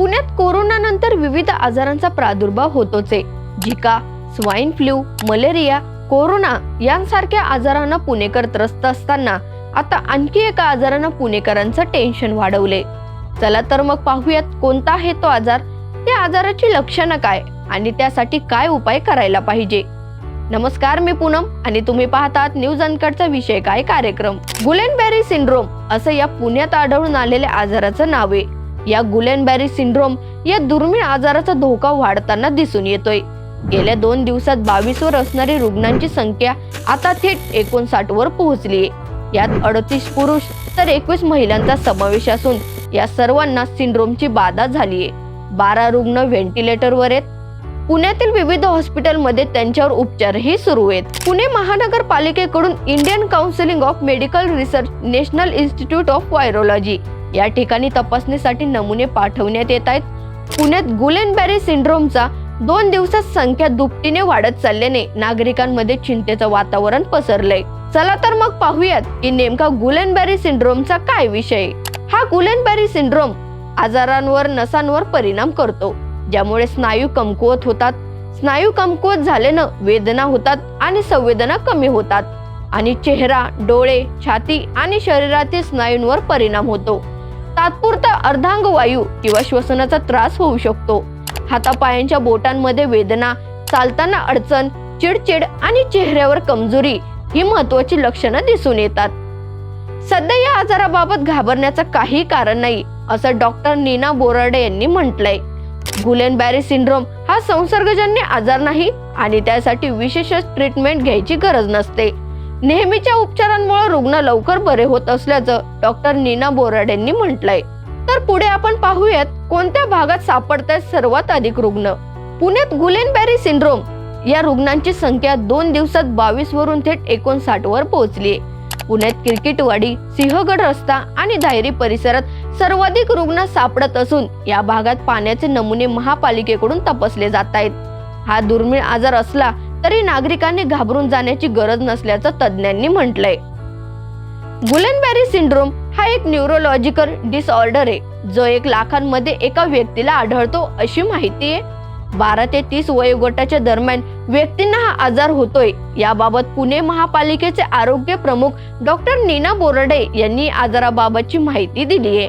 पुण्यात कोरोनानंतर विविध आजारांचा प्रादुर्भाव होतोच आहे. Zika swine flu malaria corona यांसारख्या आजारांना पुणेकर त्रस्त असताना आता आणखी एका आजारानं पुणेकरांचं टेन्शन वाढवले. चला तर मग पाहूयात कोणता आहे तो आजार? त्या आजाराची लक्षणं काय? आणि त्यासाठी काय उपाय करायला पाहिजे? नमस्कार मी पूनम आणि तुम्ही पाहतात न्यूज अनकटचा विषय काय कार्यक्रम? गुलेनबॅरी सिंड्रोम असं या पुण्यात आढळून आलेल्या आजाराचं नाव आहे. या गुलेनबॅरी सिंड्रोम या दुर्मिळ आजाराचा धोका वाढताना दिसून येतोय. गेल्या दोन दिवसात बावीस वर असणारी रुग्णांची संख्या आता थेट एकोणसाठ वर पोहोचली आहे. यात अडतीस पुरुष तर एकवीस महिलांचा समावेश असून या सर्वांना सिंड्रोमची बाधा झाली आहे. बारा रुग्ण व्हेंटिलेटरवर आहेत. पुण्यातील विविध हॉस्पिटलमध्ये त्यांच्यावर उपचारही सुरू आहेत. पुणे महानगरपालिकेकडून Indian counselling of medical research national institute of virology या ठिकाणी तपासणीसाठी नमुने पाठवण्यात येत आहेत. पुण्यात गुलेनबॅरी सिंड्रोमचा दोन दिवसात संख्या दुपटीने वाढत चालल्याने नागरिकांमध्ये चिंतेचं वातावरण पसरलंय. चला तर मग पाहूयात की नेमका गुलेनबॅरी सिंड्रोमचा काय विषय? हा गुलेनबॅरी सिंड्रोम आजारांवर नसांवर परिणाम करतो. ज्यामुळे स्नायू कमकुवत होतात. स्नायू कमकुवत झाल्यानं वेदना होतात आणि संवेदना कमी होतात. आणि चेहरा डोळे छाती आणि शरीरातील स्नायूंवर परिणाम होतो. तात्पुरता अर्धांग वायू किंवा श्वसनाचा त्रास होऊ शकतो. हातापायांच्या बोटांमध्ये वेदना चालताना अडचण चिडचिड आणि चेहऱ्यावर कमजोरी ही महत्वाची लक्षणं दिसून येतात. सध्या या आजाराबाबत घाबरण्याचं काही कारण नाही असं डॉक्टर नीना बोराडे यांनी म्हटलंय. गुलेनबॅरी सिंड्रोम हा संसर्गजन्य आजार नाही आणि त्यासाठी विशेष ट्रीटमेंट घ्यायची गरज नसते. नेहमीच्या उपचारांमुळे रुग्ण लवकर बरे होत असल्याचं डॉक्टर नीना बोराडेंनी म्हटलंय. तर पुढे आपण पाहूयात कोणत्या भागात सापडतात सर्वात अधिक रुग्ण? पुण्यात गुलेनबॅरी सिंड्रोम या रुग्णांची संख्या दोन दिवसात बावीस वरून थेट एकोणसाठ वर पोहोचली पुण्यात क्रिकेटवाडी सिंहगड रस्ता आणि धायरी परिसरात सर्वाधिक रुग्ण सापडत असून या भागात पाण्याचे नमुने महापालिकेकडून तपासले जात आहेत हा दुर्मिळ आजार असला तरी नागरिकांनी घाबरून जाण्याची गरज नसल्याचं तज्ज्ञांनी म्हटलंय. गुलेनबॅरी सिंड्रोम हा एक न्यूरोलॉजिकल डिसऑर्डर आहे जो एक लाखांमध्ये एका व्यक्तीला आढळतो अशी माहिती आहे. बारा ते तीस वयोगटाच्या दरम्यान व्यक्तींना हा आजार होतोय. याबाबत पुणे महापालिकेचे आरोग्य प्रमुख डॉक्टर नीना बोरडे यांनी आजाराबाबतची माहिती दिली आहे.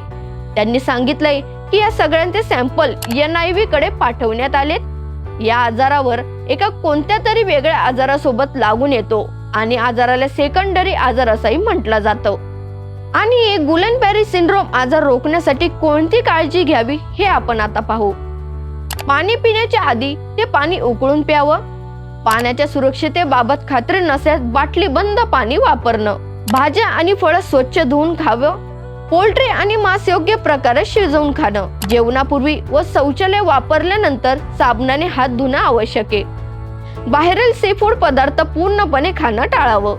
त्यांनी सांगितलंय की या सगळ्यांचे सॅम्पल एन आय व्ही कडे पाठवण्यात आलेत. या आजारावर एका कोणत्या तरी वेगळ्या आजारासोबत लागून येतो आणि आजाराला सेकंडरी आजार असंही म्हटलं जातं. आणि गुलन पॅरी सिंड्रोम आजार रोखण्यासाठी कोणती काळजी घ्यावी हे आपण आता पाहू. पाणी पिण्याच्या आधी ते पाणी उकळून प्यावं. पाण्याच्या सुरक्षितेबाबत खात्री नसल्यास बाटली बंद पाणी वापरणं. भाज्या आणि फळं स्वच्छ धुवून खावं. पोल्ट्री आणि मांस योग्य प्रकारे शिजवून खाणं. जेवणापूर्वी व शौचालय वापरल्यानंतर साबणाने हात धुणं आवश्यक आहे. बाहेरील सी फूड पदार्थ पूर्णपणे खाणं टाळावं.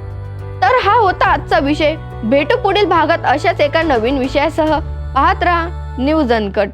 तर हा होता आजचा विषय. भेटू पुढील भागात अशाच एका नवीन विषयासह. पाहत राहा न्यूज अनकट.